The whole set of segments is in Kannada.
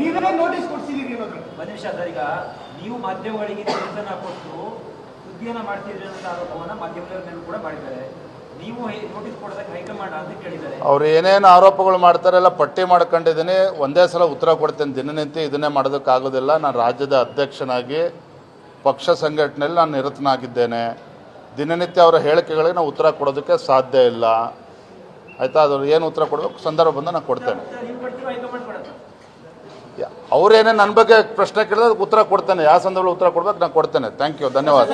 ನೀವೇ ನೋಟಿಸ್ ಕೊಡ್ಸಿದೀರಿ ಒಂದ್ ನಿಮಿಷ ಸರ್ ಈಗ ನೀವು ಮಾಧ್ಯಮಗಳಿಗೆ ಕೆಲಸನ ಕೊಟ್ಟು ಸುದ್ದಿಯನ್ನ ಮಾಡ್ತಿದ್ರಿ ಅಂತ ಆರೋಪವನ್ನ ಮಾಧ್ಯಮದವ್ರ ಮೇಲೂ ಕೂಡ ಮಾಡಿದ್ದಾರೆ. ನೀವು ನೋಟಿಸ್ ಕೊಡೋದಕ್ಕೆ ಹೈಕಮಾಂಡ್ ಅಂತ ಕೇಳಿದ್ದಾರೆ. ಅವ್ರು ಏನೇನು ಆರೋಪಗಳು ಮಾಡ್ತಾರೆ ಎಲ್ಲ ಪಟ್ಟಿ ಮಾಡ್ಕೊಂಡಿದ್ದೀನಿ. ಒಂದೇ ಸಲ ಉತ್ತರ ಕೊಡ್ತೇನೆ. ದಿನನಿತ್ಯ ಇದನ್ನೇ ಮಾಡೋದಕ್ಕಾಗೋದಿಲ್ಲ. ನಾನು ರಾಜ್ಯದ ಅಧ್ಯಕ್ಷನಾಗಿ ಪಕ್ಷ ಸಂಘಟನೆಯಲ್ಲಿ ನಾನು ನಿರತನಾಗಿದ್ದೇನೆ. ದಿನನಿತ್ಯ ಅವರ ಹೇಳಿಕೆಗಳಿಗೆ ನಾವು ಉತ್ತರ ಕೊಡೋದಕ್ಕೆ ಸಾಧ್ಯ ಇಲ್ಲ. ಆಯಿತಾ? ಅದ್ರ ಏನು ಉತ್ತರ ಕೊಡಬೇಕು? ಸಂದರ್ಭ ಬಂದ ನಾನು ಕೊಡ್ತೇನೆ. ಅವ್ರೇನೇ ನನ್ನ ಬಗ್ಗೆ ಪ್ರಶ್ನೆ ಕೇಳಿದ್ರೆ ಅದಕ್ಕೆ ಉತ್ತರ ಕೊಡ್ತೇನೆ. ಯಾವ ಸಂದರ್ಭದಲ್ಲಿ ಉತ್ತರ ಕೊಡ್ಬೇಕು ನಾನು ಕೊಡ್ತೇನೆ. ಥ್ಯಾಂಕ್ ಯು ಧನ್ಯವಾದ.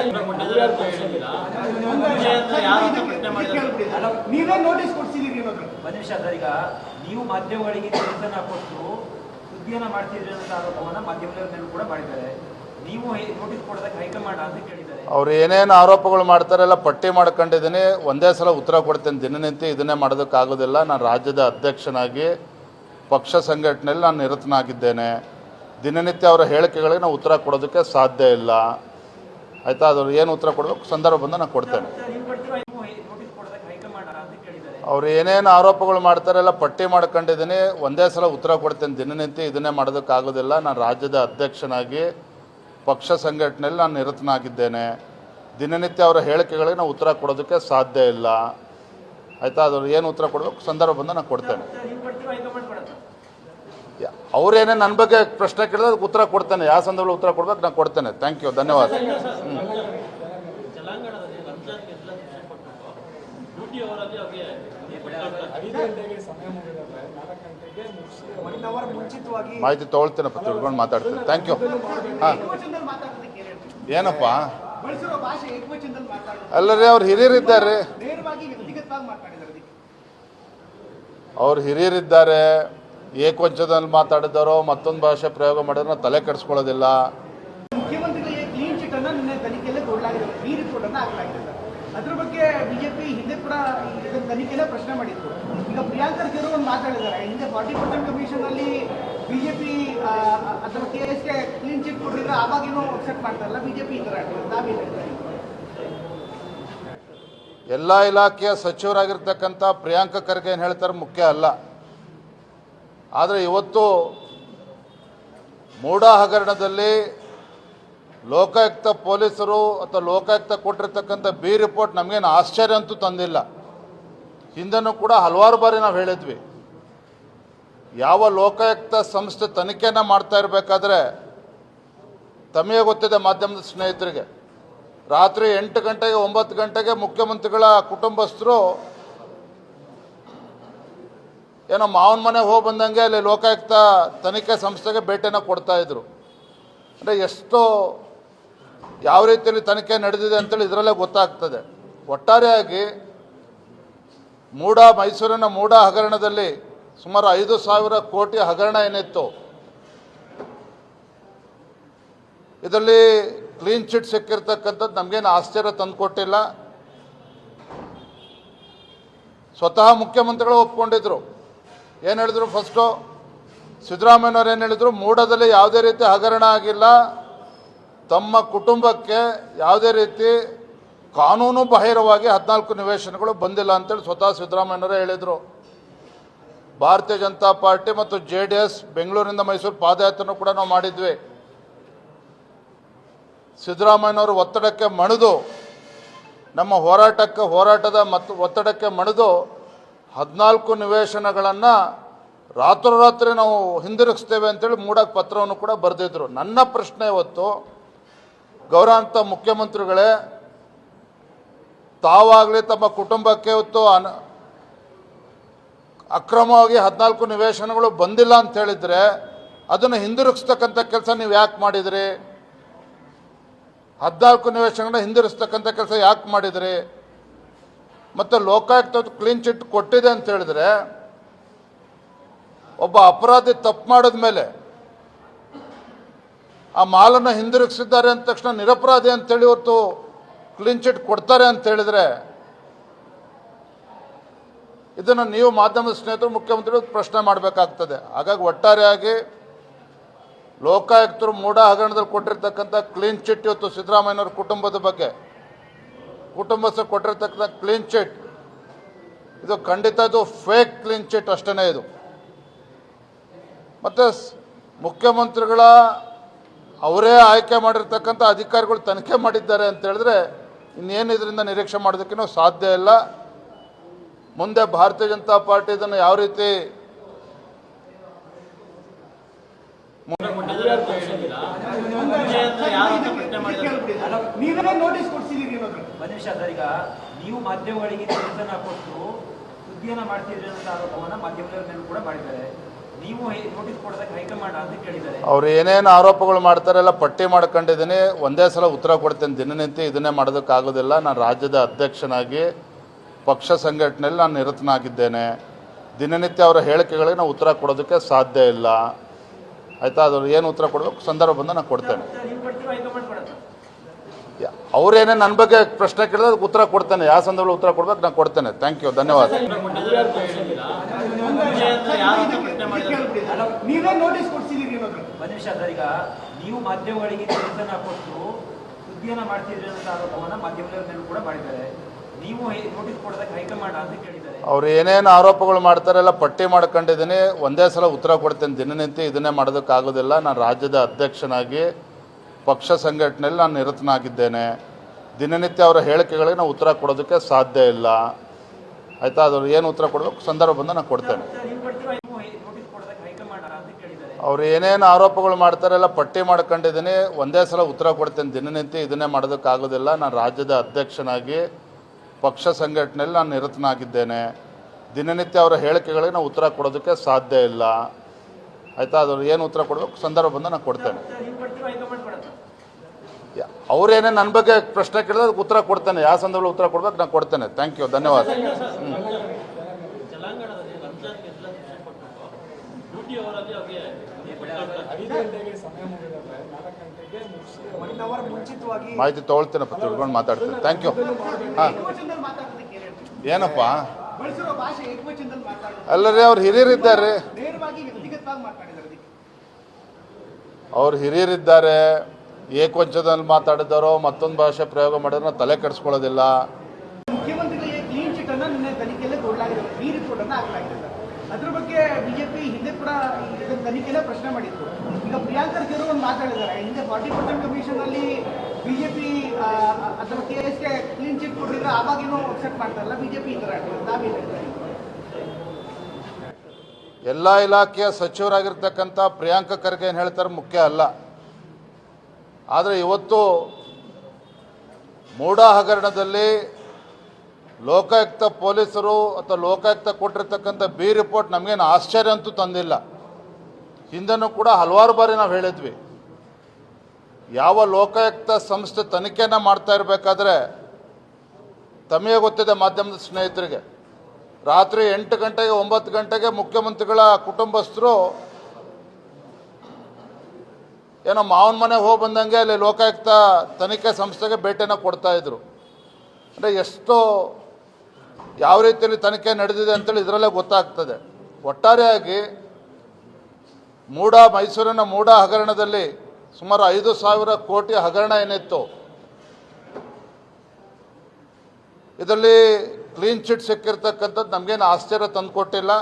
ನೀವೇ ಮಾಧ್ಯಮಗಳಿಗೆ ಕೆಲಸನ ಕೊಟ್ಟು ಸುದ್ದಿಯನ್ನ ಮಾಡ್ತಿದ್ರಿ ಅನ್ನೋ ಆರೋಪವನ್ನ ಮಾಧ್ಯಮದವ್ರ ಮೇಲೂ ಕೂಡ ಮಾಡಿದ್ದಾರೆ. ನೀವು ನೋಟಿಸ್ ಕೊಡೋದಕ್ಕೆ ಹೈಕಮಾಂಡ್ ಅಂತ ಅವ್ರು ಏನೇನು ಆರೋಪಗಳು ಮಾಡ್ತಾರೆಲ್ಲ ಪಟ್ಟಿ ಮಾಡ್ಕೊಂಡಿದ್ದೀನಿ. ಒಂದೇ ಸಲ ಉತ್ತರ ಕೊಡ್ತೇನೆ. ದಿನನಿತ್ಯ ಇದನ್ನೇ ಮಾಡೋದಕ್ಕಾಗೋದಿಲ್ಲ. ನಾನು ರಾಜ್ಯದ ಅಧ್ಯಕ್ಷನಾಗಿ, ಪಕ್ಷ ಸಂಘಟನೆಯಲ್ಲಿ ನಾನು ನಿರತನಾಗಿದ್ದೇನೆ. ದಿನನಿತ್ಯ ಅವರ ಹೇಳಿಕೆಗಳಿಗೆ ನಾವು ಉತ್ತರ ಕೊಡೋದಕ್ಕೆ ಸಾಧ್ಯ ಇಲ್ಲ. ಆಯಿತಾ? ಅದ್ರ ಏನು ಉತ್ತರ ಕೊಡಬೇಕು? ಸಂದರ್ಭ ಬಂದ ನಾನು ಕೊಡ್ತೇನೆ. ಅವ್ರು ಏನೇನು ಆರೋಪಗಳು ಮಾಡ್ತಾರೆಲ್ಲ ಪಟ್ಟಿ ಮಾಡ್ಕೊಂಡಿದ್ದೀನಿ. ಒಂದೇ ಸಲ ಉತ್ತರ ಕೊಡ್ತೇನೆ. ದಿನನಿತ್ಯ ಇದನ್ನೇ ಮಾಡೋದಕ್ಕಾಗೋದಿಲ್ಲ. ನಾನು ರಾಜ್ಯದ ಅಧ್ಯಕ್ಷನಾಗಿ ಪಕ್ಷ ಸಂಘಟನೆಯಲ್ಲಿ ನಾನು ನಿರತನಾಗಿದ್ದೇನೆ. ದಿನನಿತ್ಯ ಅವರ ಹೇಳಿಕೆಗಳಿಗೆ ನಾವು ಉತ್ತರ ಕೊಡೋದಕ್ಕೆ ಸಾಧ್ಯ ಇಲ್ಲ. ಆಯಿತಾ? ಅದ್ರ ಏನು ಉತ್ತರ ಕೊಡಬೇಕು? ಸಂದರ್ಭ ಬಂದ ನಾನು ಕೊಡ್ತೇನೆ. ಅವರೇನೇ ನನ್ನ ಬಗ್ಗೆ ಪ್ರಶ್ನೆ ಕೇಳಿದ್ರೆ ಅದಕ್ಕೆ ಉತ್ತರ ಕೊಡ್ತೇನೆ. ಯಾವ ಸಂದರ್ಭದಲ್ಲಿ ಉತ್ತರ ಕೊಡ್ಬೇಕು ನಾನು ಕೊಡ್ತೇನೆ. ಥ್ಯಾಂಕ್ ಯು ಧನ್ಯವಾದ. ಮಾಹಿತಿ ತೊಗೊಳ್ತೇನಪ್ಪ ತಿಳ್ಕೊಂಡು ಮಾತಾಡ್ತೇನೆ. ಥ್ಯಾಂಕ್ ಯು ಹಾಂ. ಏನಪ್ಪ? ಅಲ್ಲರಿ, ಅವ್ರು ಹಿರಿಯರಿದ್ದಾರೆ. ಅವ್ರು ಹಿರಿಯರಿದ್ದಾರೆ. ಏಕವಚನದಲ್ಲಿ ಮಾತಾಡಿದಾರೋ ಮತ್ತೊಂದು ಭಾಷೆ ಪ್ರಯೋಗ ಮಾಡಿದ್ರೆ ತಲೆ ಕೆಡಿಸ್ಕೊಳ್ಳೋದಿಲ್ಲ ಮುಖ್ಯಮಂತ್ರಿಗಳಿಗೆ ಕ್ಲೀನ್ ಚಿಟ್ ಅನ್ನ ನಿನ್ನೆ ತನಿಖೆಯಲ್ಲೇ ಕೊಡಲಾಗಿದೆ ಈ ರಿಪೋರ್ಟ್ ಅನ್ನ ಹಾಕಲಾಗಿದೆ ಸರ್. ಅದ್ರ ಬಗ್ಗೆ ಬಿಜೆಪಿ ಹಿಂದೆ ಕೂಡ ತನಿಖೆಯಲ್ಲೇ ಪ್ರಶ್ನೆ ಮಾಡಿದ್ರು. ಈಗ ಪ್ರಿಯಾಂಕ ಖರ್ಗೆ ಒಂದು ಮಾತಾಡಿದ್ದಾರೆ. ಹಿಂದೆ ಫಾರ್ಟಿ ಪರ್ಸೆಂಟ್ ಕಮಿಷನ್ ಅಲ್ಲಿ ಬಿಜೆಪಿ ಅಥವಾ ಕೆ ಎಸ್ಗೆ ಕ್ಲೀನ್ ಚಿಟ್ ಕೊಟ್ಟಿದ್ರೆ ಆವಾಗೇನೋ ಅಕ್ಸೆಪ್ಟ್ ಮಾಡ್ತಾರಲ್ಲ ಬಿಜೆಪಿ ಈ ತರ ಎಲ್ಲ ಇಲಾಖೆಯ ಸಚಿವರಾಗಿರ್ತಕ್ಕಂಥ ಪ್ರಿಯಾಂಕ ಖರ್ಗೆ ಏನು ಹೇಳ್ತಾರೆ ಮುಖ್ಯ ಅಲ್ಲ. ಆದರೆ ಇವತ್ತು ಮೂಡ ಹಗರಣದಲ್ಲಿ ಲೋಕಾಯುಕ್ತ ಪೊಲೀಸರು ಅಥವಾ ಲೋಕಾಯುಕ್ತ ಕೊಟ್ಟಿರ್ತಕ್ಕಂಥ ಬಿ ರಿಪೋರ್ಟ್ ನಮಗೇನು ಆಶ್ಚರ್ಯ ಅಂತೂ ತಂದಿಲ್ಲ. ಹಿಂದೆನೂ ಕೂಡ ಹಲವಾರು ಬಾರಿ ನಾವು ಹೇಳಿದ್ವಿ. ಯಾವ ಲೋಕಾಯುಕ್ತ ಸಂಸ್ಥೆ ತನಿಖೆಯನ್ನು ಮಾಡ್ತಾ ಇರಬೇಕಾದ್ರೆ ತಮಗೆ ಗೊತ್ತಿದೆ ಮಾಧ್ಯಮದ ಸ್ನೇಹಿತರಿಗೆ. ರಾತ್ರಿ ಎಂಟು ಗಂಟೆಗೆ ಒಂಬತ್ತು ಗಂಟೆಗೆ ಮುಖ್ಯಮಂತ್ರಿಗಳ ಕುಟುಂಬಸ್ಥರು ಏನೋ ಮಾವನ ಮನೆಗೆ ಹೋಗಿ ಬಂದಂಗೆ ಅಲ್ಲಿ ಲೋಕಾಯುಕ್ತ ತನಿಖೆ ಸಂಸ್ಥೆಗೆ ಭೇಟಿಯನ್ನು ಕೊಡ್ತಾ ಇದ್ರು. ಅಂದರೆ ಎಷ್ಟು ಯಾವ ರೀತಿಯಲ್ಲಿ ತನಿಖೆ ನಡೆದಿದೆ ಅಂತೇಳಿ ಇದರಲ್ಲೇ ಗೊತ್ತಾಗ್ತದೆ. ಒಟ್ಟಾರೆಯಾಗಿ ಮೂಡ ಮೈಸೂರಿನ ಮೂಡ ಹಗರಣದಲ್ಲಿ ಸುಮಾರು ಐದು ಸಾವಿರ ಕೋಟಿ ಹಗರಣ ಏನಿತ್ತು? ಇದರಲ್ಲಿ ಕ್ಲೀನ್ ಚಿಟ್ ಸಿಕ್ಕಿರ್ತಕ್ಕಂಥದ್ದು ನಮಗೇನು ಆಶ್ಚರ್ಯ ತಂದುಕೊಟ್ಟಿಲ್ಲ. ಸ್ವತಃ ಮುಖ್ಯಮಂತ್ರಿಗಳು ಒಪ್ಕೊಂಡಿದ್ರು. ಏನು ಹೇಳಿದ್ರು ಫಸ್ಟು ಸಿದ್ದರಾಮಯ್ಯನವ್ರು ಏನು ಹೇಳಿದ್ರು? ಮೂಡದಲ್ಲಿ ಯಾವುದೇ ರೀತಿ ಹಗರಣ ಆಗಿಲ್ಲ. ತಮ್ಮ ಕುಟುಂಬಕ್ಕೆ ಯಾವುದೇ ರೀತಿ ಕಾನೂನು ಬಾಹಿರವಾಗಿ ಹದಿನಾಲ್ಕು ನಿವೇಶನಗಳು ಬಂದಿಲ್ಲ ಅಂತೇಳಿ ಸ್ವತಃ ಸಿದ್ದರಾಮಯ್ಯನವರೇ ಹೇಳಿದರು. ಭಾರತೀಯ ಜನತಾ ಪಾರ್ಟಿ ಮತ್ತು ಜೆ ಡಿ ಎಸ್ ಬೆಂಗಳೂರಿನಿಂದ ಮೈಸೂರು ಪಾದಯಾತ್ರೆನೂ ಕೂಡ ನಾವು ಮಾಡಿದ್ವಿ. ಸಿದ್ದರಾಮಯ್ಯನವರು ಒತ್ತಡಕ್ಕೆ ಮಣಿದು, ನಮ್ಮ ಹೋರಾಟಕ್ಕೆ ಹೋರಾಟದ ಮತ್ತು ಒತ್ತಡಕ್ಕೆ ಮಣಿದು ಹದಿನಾಲ್ಕು ನಿವೇಶನಗಳನ್ನು ರಾತ್ರೋರಾತ್ರಿ ನಾವು ಹಿಂದಿರುಗಿಸ್ತೇವೆ ಅಂತೇಳಿ ಮೂಡಕ್ಕೆ ಪತ್ರವನ್ನು ಕೂಡ ಬರೆದಿದ್ರು. ನನ್ನ ಪ್ರಶ್ನೆ ಇವತ್ತು ಗೌರವಾಂತ ಮುಖ್ಯಮಂತ್ರಿಗಳೇ ತಾವಾಗಲಿ ತಮ್ಮ ಕುಟುಂಬಕ್ಕೆ ಹೊತ್ತು ಅನ ಅಕ್ರಮವಾಗಿ ಹದಿನಾಲ್ಕು ನಿವೇಶನಗಳು ಬಂದಿಲ್ಲ ಅಂತ ಹೇಳಿದರೆ ಅದನ್ನು ಹಿಂದಿರುಗಿಸ್ತಕ್ಕಂಥ ಕೆಲಸ ನೀವು ಯಾಕೆ ಮಾಡಿದ್ರಿ? ಹದಿನಾಲ್ಕು ನಿವೇಶನಗಳನ್ನ ಹಿಂದಿರುಗಿಸ್ತಕ್ಕಂಥ ಕೆಲಸ ಯಾಕೆ ಮಾಡಿದ್ರಿ? ಮತ್ತು ಲೋಕಾಯುಕ್ತ ಕ್ಲೀನ್ ಚಿಟ್ ಕೊಟ್ಟಿದೆ ಅಂತ ಹೇಳಿದ್ರೆ ಒಬ್ಬ ಅಪರಾಧಿ ತಪ್ಪು ಮಾಡಿದ ಮೇಲೆ ಆ ಮಾಲನ್ನು ಹಿಂದಿರುಗಿಸಿದ್ದಾರೆ ಅಂದ ತಕ್ಷಣ ನಿರಪರಾಧಿ ಅಂತೇಳಿ ಇವತ್ತು ಕ್ಲೀನ್ ಚಿಟ್ ಕೊಡ್ತಾರೆ ಅಂತ ಹೇಳಿದ್ರೆ, ಇದನ್ನು ನೀವು ಮಾಧ್ಯಮದ ಸ್ನೇಹಿತರು, ಮುಖ್ಯಮಂತ್ರಿಗಳು ಪ್ರಶ್ನೆ ಮಾಡಬೇಕಾಗ್ತದೆ. ಹಾಗಾಗಿ ಒಟ್ಟಾರೆಯಾಗಿ ಲೋಕಾಯುಕ್ತರು ಮೂಢ ಹಗರಣದಲ್ಲಿ ಕೊಟ್ಟಿರ್ತಕ್ಕಂಥ ಕ್ಲೀನ್ ಚಿಟ್ ಇವತ್ತು ಸಿದ್ದರಾಮಯ್ಯನವ್ರ ಕುಟುಂಬದ ಬಗ್ಗೆ, ಕುಟುಂಬಸ್ಥರು ಕೊಟ್ಟಿರ್ತಕ್ಕಂಥ ಕ್ಲೀನ್ ಚಿಟ್ ಇದು ಖಂಡಿತ ಇದು ಫೇಕ್ ಕ್ಲೀನ್ ಚಿಟ್ ಅಷ್ಟೇ ಇದು. ಮತ್ತು ಮುಖ್ಯಮಂತ್ರಿಗಳ ಅವರೇ ಆಯ್ಕೆ ಮಾಡಿರ್ತಕ್ಕಂಥ ಅಧಿಕಾರಿಗಳು ತನಿಖೆ ಮಾಡಿದ್ದಾರೆ ಅಂತ ಹೇಳಿದ್ರೆ ಇನ್ನೇನು ಇದರಿಂದ ನಿರೀಕ್ಷೆ ಮಾಡೋದಕ್ಕೂ ಸಾಧ್ಯ ಇಲ್ಲ. ಮುಂದೆ ಭಾರತೀಯ ಜನತಾ ಪಾರ್ಟಿ ಇದನ್ನು ಯಾವ ರೀತಿ ನೀವೇ ಮಾಧ್ಯಮಗಳಿಗೆ ಕೊಟ್ಟು ಸುದ್ದಿಯನ್ನ ಮಾಡ್ತಿದ್ರಿ ಅಂತ ಆರೋಪವನ್ನ ಮಾಧ್ಯಮದ ಮೇಲೆ ಕೂಡ ಮಾಡಿದ್ದಾರೆ. ಅವ್ರು ಏನೇನು ಆರೋಪಗಳು ಮಾಡ್ತಾರೆಲ್ಲ ಪಟ್ಟಿ ಮಾಡ್ಕೊಂಡಿದ್ದೀನಿ. ಒಂದೇ ಸಲ ಉತ್ತರ ಕೊಡ್ತೇನೆ. ದಿನನಿತ್ಯ ಇದನ್ನೇ ಮಾಡೋದಕ್ಕಾಗೋದಿಲ್ಲ. ನಾನು ರಾಜ್ಯದ ಅಧ್ಯಕ್ಷನಾಗಿ ಪಕ್ಷ ಸಂಘಟನೆಯಲ್ಲಿ ನಾನು ನಿರತನಾಗಿದ್ದೇನೆ. ದಿನನಿತ್ಯ ಅವರ ಹೇಳಿಕೆಗಳಿಗೆ ನಾವು ಉತ್ತರ ಕೊಡೋದಕ್ಕೆ ಸಾಧ್ಯ ಇಲ್ಲ. ಆಯಿತಾ? ಅದ್ರ ಏನು ಉತ್ತರ ಕೊಡಬೇಕು ಸಂದರ್ಭ ಬಂದ ನಾನು ಕೊಡ್ತೇನೆ. ಅವರೇನೇ ನನ್ನ ಬಗ್ಗೆ ಪ್ರಶ್ನೆ ಕೇಳಿದ್ರೆ ಅದಕ್ಕೆ ಉತ್ತರ ಕೊಡ್ತೇನೆ. ಯಾವ ಸಂದರ್ಭದಲ್ಲಿ ಉತ್ತರ ಕೊಡ್ಬೇಕು ನಾನು ಕೊಡ್ತೇನೆ. ಥ್ಯಾಂಕ್ ಯು ಧನ್ಯವಾದ. ನೀವೇ ನೋಟಿಸ್ ಕೊಡ್ಸಿದೀರಿ ಒಂದು ನಿಮಿಷ ಸರ್ ಈಗ ನೀವು ಮಾಧ್ಯಮಗಳಿಗೆ ನಿರ್ದೇಶನ ಕೊಟ್ಟು ಸುದ್ದಿಯನ್ನ ಮಾಡ್ತಿದ್ರಿ ಅಂತ ಆರೋಪವನ್ನ ಮಾಧ್ಯಮದವ್ರ ಮೇಲೆ ಕೂಡ ಮಾಡಿದ್ದಾರೆ. ನೀವು ನೋಟಿಸ್ ಕೊಡೋದಕ್ಕೆ ಹೈಕಮಾಂಡ್ ಅಂತ ಕೇಳಿದ್ದಾರೆ. ಅವ್ರು ಏನೇನು ಆರೋಪಗಳು ಮಾಡ್ತಾರೆ ಎಲ್ಲ ಪಟ್ಟಿ ಮಾಡ್ಕೊಂಡಿದ್ದೀನಿ. ಒಂದೇ ಸಲ ಉತ್ತರ ಕೊಡ್ತೇನೆ. ದಿನನಿತ್ಯ ಇದನ್ನೇ ಮಾಡೋದಕ್ಕಾಗೋದಿಲ್ಲ ನಾನು ರಾಜ್ಯದ ಅಧ್ಯಕ್ಷನಾಗಿ ಪಕ್ಷ ಸಂಘಟನೆಯಲ್ಲಿ ನಾನು ನಿರತನಾಗಿದ್ದೇನೆ. ದಿನನಿತ್ಯ ಅವರ ಹೇಳಿಕೆಗಳಿಗೆ ನಾವು ಉತ್ತರ ಕೊಡೋದಕ್ಕೆ ಸಾಧ್ಯ ಇಲ್ಲ. ಆಯಿತಾ ಅದ್ರ ಏನು ಉತ್ತರ ಕೊಡಬೇಕು? ಸಂದರ್ಭ ಬಂದ ನಾನು ಕೊಡ್ತೇನೆ. ಅವ್ರು ಏನೇನು ಆರೋಪಗಳು ಮಾಡ್ತಾರೆ ಎಲ್ಲ ಪಟ್ಟಿ ಮಾಡ್ಕೊಂಡಿದ್ದೀನಿ. ಒಂದೇ ಸಲ ಉತ್ತರ ಕೊಡ್ತೇನೆ. ದಿನನಿತ್ಯ ಇದನ್ನೇ ಮಾಡೋದಕ್ಕಾಗೋದಿಲ್ಲ. ನಾನು ರಾಜ್ಯದ ಅಧ್ಯಕ್ಷನಾಗಿ, ಪಕ್ಷ ಸಂಘಟನೆಯಲ್ಲಿ ನಾನು ನಿರತನಾಗಿದ್ದೇನೆ. ದಿನನಿತ್ಯ ಅವರ ಹೇಳಿಕೆಗಳಿಗೆ ನಾವು ಉತ್ತರ ಕೊಡೋದಕ್ಕೆ ಸಾಧ್ಯ ಇಲ್ಲ. ಆಯಿತಾ ಅದ್ರ ಏನು ಉತ್ತರ ಕೊಡಬೇಕು? ಸಂದರ್ಭ ಬಂದ ನಾನು ಕೊಡ್ತೇನೆ ನೀವು ಕೊಡ್ತೀವಿ ಹೈಕಮಾಂಡ್ ಕೊಡುತ್ತೆ ಯಾ- ಅವ್ರೇನೇ ನನ್ನ ಬಗ್ಗೆ ಪ್ರಶ್ನೆ ಕೇಳಿದ್ರೆ ಅದಕ್ಕೆ ಉತ್ತರ ಕೊಡ್ತೇನೆ. ಯಾವ ಸಂದರ್ಭದಲ್ಲಿ ಉತ್ತರ ಕೊಡ್ಬೇಕು ನಾನು ಕೊಡ್ತೇನೆ. ಥ್ಯಾಂಕ್ ಯು ಧನ್ಯವಾದ. ಮಾಹಿತಿ ತೊಗೊಳ್ತೇನಪ್ಪ ತಿಳ್ಕೊಂಡು ಮಾತಾಡ್ತೇನೆ. ಥ್ಯಾಂಕ್ ಯು ಹಾಂ. ಏನಪ್ಪ? ಬಳಸಿರೋ ಭಾಷೆ ಏಕವಚನದಲ್ಲಿ ಮಾತಾಡೋದು. ಅಲ್ಲರಿ ಅವ್ರು ಹಿರಿಯರಿದ್ದಾರೆ. ಅವ್ರು ಹಿರಿಯರಿದ್ದಾರೆ. ಏಕವಚನದಲ್ಲಿ ಮಾತಾಡಿದ್ದಾರೋ ಮತ್ತೊಂದು ಭಾಷೆ ಪ್ರಯೋಗ ಮಾಡಿದ್ರೆ ನಾವು ತಲೆ ಕೆಡಿಸ್ಕೊಳ್ಳೋದಿಲ್ಲ. ಅದ್ರ ಬಗ್ಗೆ ಬಿಜೆಪಿ ಹಿಂದೆ ಕೂಡ ಇದನ್ನ ತನಿಖೆಯಲ್ಲೇ ಪ್ರಶ್ನೆ ಮಾಡಿತ್ತು. ಈಗ ಪ್ರಿಯಾಂಕ್ ಖರ್ಗೆ ಒಂದು ಮಾತಾಡಿದ್ದಾರೆ. ಹಿಂದೆ ಫಾರ್ಟಿ ಪರ್ಸೆಂಟ್ ಕಮಿಷನ್ ಅಲ್ಲಿ ಬಿಜೆಪಿ ಅಥವಾ ಕೆ ಎಸ್ಗೆ ಕ್ಲೀನ್ ಚಿಟ್ ಕೊಟ್ಟಿದ್ರೆ ಆವಾಗಿನೂ ಅಕ್ಸೆಪ್ಟ್ ಮಾಡ್ತಾರಲ್ಲ ಬಿಜೆಪಿ ಈ ಥರ ಎಲ್ಲ ಇಲಾಖೆಯ ಸಚಿವರಾಗಿರ್ತಕ್ಕಂಥ ಪ್ರಿಯಾಂಕ ಖರ್ಗೆ ಏನು ಹೇಳ್ತಾರೆ? ಮುಖ್ಯ ಅಲ್ಲ. ಆದರೆ ಇವತ್ತು ಮೂಢ ಹಗರಣದಲ್ಲಿ ಲೋಕಾಯುಕ್ತ ಪೊಲೀಸರು ಅಥವಾ ಲೋಕಾಯುಕ್ತ ಕೊಟ್ಟಿರ್ತಕ್ಕಂಥ ಬಿ ರಿಪೋರ್ಟ್ ನಮಗೇನು ಆಶ್ಚರ್ಯ ಅಂತೂ ತಂದಿಲ್ಲ. ಹಿಂದೆನೂ ಕೂಡ ಹಲವಾರು ಬಾರಿ ನಾವು ಹೇಳಿದ್ವಿ. ಯಾವ ಲೋಕಾಯುಕ್ತ ಸಂಸ್ಥೆ ತನಿಖೆಯನ್ನು ಮಾಡ್ತಾ ಇರಬೇಕಾದ್ರೆ ತಮಗೆ ಗೊತ್ತಿದೆ ಮಾಧ್ಯಮದ ಸ್ನೇಹಿತರಿಗೆ. ರಾತ್ರಿ ಎಂಟು ಗಂಟೆಗೆ ಒಂಬತ್ತು ಗಂಟೆಗೆ ಮುಖ್ಯಮಂತ್ರಿಗಳ ಕುಟುಂಬಸ್ಥರು ಏನೋ ಮಾವನ ಮನೆಗೆ ಹೋಗಿ ಬಂದಂಗೆ ಅಲ್ಲಿ ಲೋಕಾಯುಕ್ತ ತನಿಖೆ ಸಂಸ್ಥೆಗೆ ಭೇಟಿನ ಕೊಡ್ತಾ ಇದ್ರು. ಅಂದರೆ ಎಷ್ಟು ಯಾವ ರೀತಿಯಲ್ಲಿ ತನಿಖೆ ನಡೆದಿದೆ ಅಂತೇಳಿ ಇದರಲ್ಲೇ ಗೊತ್ತಾಗ್ತದೆ. ಒಟ್ಟಾರೆಯಾಗಿ ಮೂಡ ಮೈಸೂರಿನ ಮೂಡ ಹಗರಣದಲ್ಲಿ ಸುಮಾರು ಐದು ಸಾವಿರ ಕೋಟಿ ಹಗರಣ ಏನಿತ್ತು. ಇದರಲ್ಲಿ ಕ್ಲೀನ್ ಚಿಟ್ ಸಿಕ್ಕಿರ್ತಕ್ಕಂಥದ್ದು ನಮಗೇನು ಆಶ್ಚರ್ಯ ತಂದುಕೊಟ್ಟಿಲ್ಲ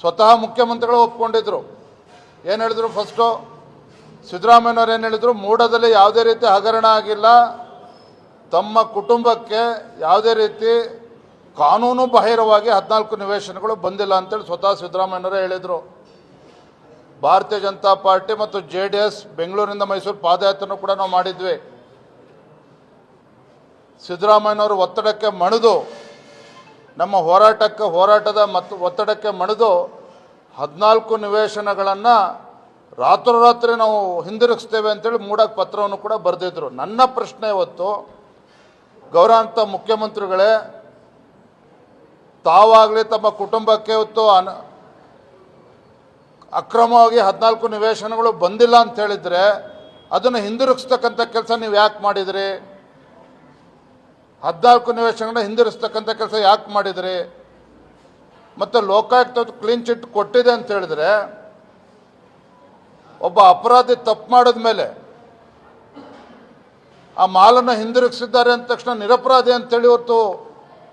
ಸ್ವತಃ ಮುಖ್ಯಮಂತ್ರಿಗಳು ಒಪ್ಕೊಂಡಿದ್ರು. ಏನು ಹೇಳಿದ್ರು ಫಸ್ಟು ಸಿದ್ದರಾಮಯ್ಯನವ್ರು ಏನು ಹೇಳಿದ್ರು? ಮೂಡದಲ್ಲಿ ಯಾವುದೇ ರೀತಿ ಹಗರಣ ಆಗಿಲ್ಲ. ತಮ್ಮ ಕುಟುಂಬಕ್ಕೆ ಯಾವುದೇ ರೀತಿ ಕಾನೂನು ಬಾಹಿರವಾಗಿ ಹದಿನಾಲ್ಕು ನಿವೇಶನಗಳು ಬಂದಿಲ್ಲ ಅಂತೇಳಿ ಸ್ವತಃ ಸಿದ್ದರಾಮಯ್ಯನವರೇ ಹೇಳಿದರು. ಭಾರತೀಯ ಜನತಾ ಪಾರ್ಟಿ ಮತ್ತು ಜೆ ಡಿ ಎಸ್ ಬೆಂಗಳೂರಿನಿಂದ ಮೈಸೂರು ಪಾದಯಾತ್ರೆನೂ ಕೂಡ ನಾವು ಮಾಡಿದ್ವಿ. ಸಿದ್ದರಾಮಯ್ಯನವರು ಒತ್ತಡಕ್ಕೆ ಮಣಿದು, ನಮ್ಮ ಹೋರಾಟಕ್ಕೆ ಹೋರಾಟದ ಮತ್ತು ಒತ್ತಡಕ್ಕೆ ಮಣಿದು ಹದಿನಾಲ್ಕು ನಿವೇಶನಗಳನ್ನು ರಾತ್ರೋರಾತ್ರಿ ನಾವು ಹಿಂದಿರುಗಿಸ್ತೇವೆ ಅಂತೇಳಿ ಮೂಡಕ್ಕೆ ಪತ್ರವನ್ನು ಕೂಡ ಬರೆದಿದ್ರು. ನನ್ನ ಪ್ರಶ್ನೆ ಇವತ್ತು ಗೌರವಾಂತ ಮುಖ್ಯಮಂತ್ರಿಗಳೇ, ತಾವಾಗಲಿ ತಮ್ಮ ಕುಟುಂಬಕ್ಕೆ ಇವತ್ತು ಅನ, ಅಕ್ರಮವಾಗಿ ಹದಿನಾಲ್ಕು ನಿವೇಶನಗಳು ಬಂದಿಲ್ಲ ಅಂತ ಹೇಳಿದರೆ, ಅದನ್ನು ಹಿಂದಿರುಗಿಸ್ತಕ್ಕಂಥ ಕೆಲಸ ನೀವು ಯಾಕೆ ಮಾಡಿದಿರಿ? ಹದಿನಾಲ್ಕು ನಿವೇಶನಗಳನ್ನ ಹಿಂದಿರುಗಿಸ್ತಕ್ಕಂಥ ಕೆಲಸ ಯಾಕೆ ಮಾಡಿದ್ರಿ? ಮತ್ತು ಲೋಕಾಯುಕ್ತ ಕ್ಲೀನ್ ಚಿಟ್ ಕೊಟ್ಟಿದೆ ಅಂತ ಹೇಳಿದ್ರೆ, ಒಬ್ಬ ಅಪರಾಧಿ ತಪ್ಪು ಮಾಡಿದ ಮೇಲೆ ಆ ಮಾಲನ್ನು ಹಿಂದಿರುಗಿಸಿದ್ದಾರೆ ಅಂದ ತಕ್ಷಣ ನಿರಪರಾಧಿ ಅಂತೇಳಿ ಇವತ್ತು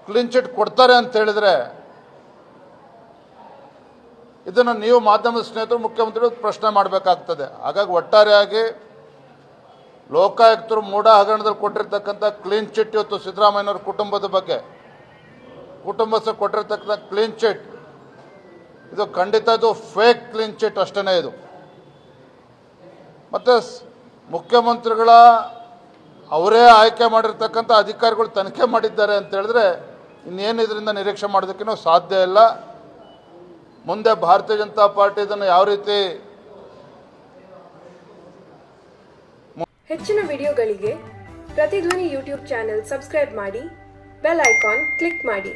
ಕ್ಲೀನ್ ಚಿಟ್ ಕೊಡ್ತಾರೆ ಅಂತ ಹೇಳಿದ್ರೆ, ಇದನ್ನು ನೀವು ಮಾಧ್ಯಮದ ಸ್ನೇಹಿತರು, ಮುಖ್ಯಮಂತ್ರಿಗಳು ಪ್ರಶ್ನೆ ಮಾಡಬೇಕಾಗ್ತದೆ. ಹಾಗಾಗಿ ಒಟ್ಟಾರೆಯಾಗಿ ಲೋಕಾಯುಕ್ತರು ಮೂಡ ಹಗರಣದಲ್ಲಿ ಕೊಟ್ಟಿರ್ತಕ್ಕಂಥ ಕ್ಲೀನ್ ಚಿಟ್ ಇವತ್ತು ಸಿದ್ದರಾಮಯ್ಯನವ್ರ ಕುಟುಂಬದ ಬಗ್ಗೆ ಕುಟುಂಬಸ್ಥರು ಕೊಟ್ಟಿರ್ತಕ್ಕಂಥ ಕ್ಲೀನ್ ಚಿಟ್ ಇದು ಖಂಡಿತ ಇದು ಫೇಕ್ ಕ್ಲೀನ್ ಚಿಟ್ ಅಷ್ಟೇ ಇದು. ಮತ್ತು ಮುಖ್ಯಮಂತ್ರಿಗಳ ಅವರೇ ಆಯ್ಕೆ ಮಾಡಿರ್ತಕ್ಕಂಥ ಅಧಿಕಾರಿಗಳು ತನಿಖೆ ಮಾಡಿದ್ದಾರೆ ಅಂತ ಹೇಳಿದ್ರೆ ಇನ್ನೇನು ಇದರಿಂದ ನಿರೀಕ್ಷೆ ಮಾಡೋದಕ್ಕೇನೂ ಸಾಧ್ಯ ಇಲ್ಲ. ಮುಂದೆ ಭಾರತೀಯ ಜನತಾ ಪಾರ್ಟಿ ಇದನ್ನು ಯಾವ ರೀತಿ ಹೆಚ್ಚಿನ ವಿಡಿಯೋಗಳಿಗೆ ಪ್ರತಿಧ್ವನಿ ಯೂಟ್ಯೂಬ್ ಚಾನೆಲ್ ಸಬ್ಸ್ಕ್ರೈಬ್ ಮಾಡಿ, ಬೆಲ್ ಐಕಾನ್ ಕ್ಲಿಕ್ ಮಾಡಿ.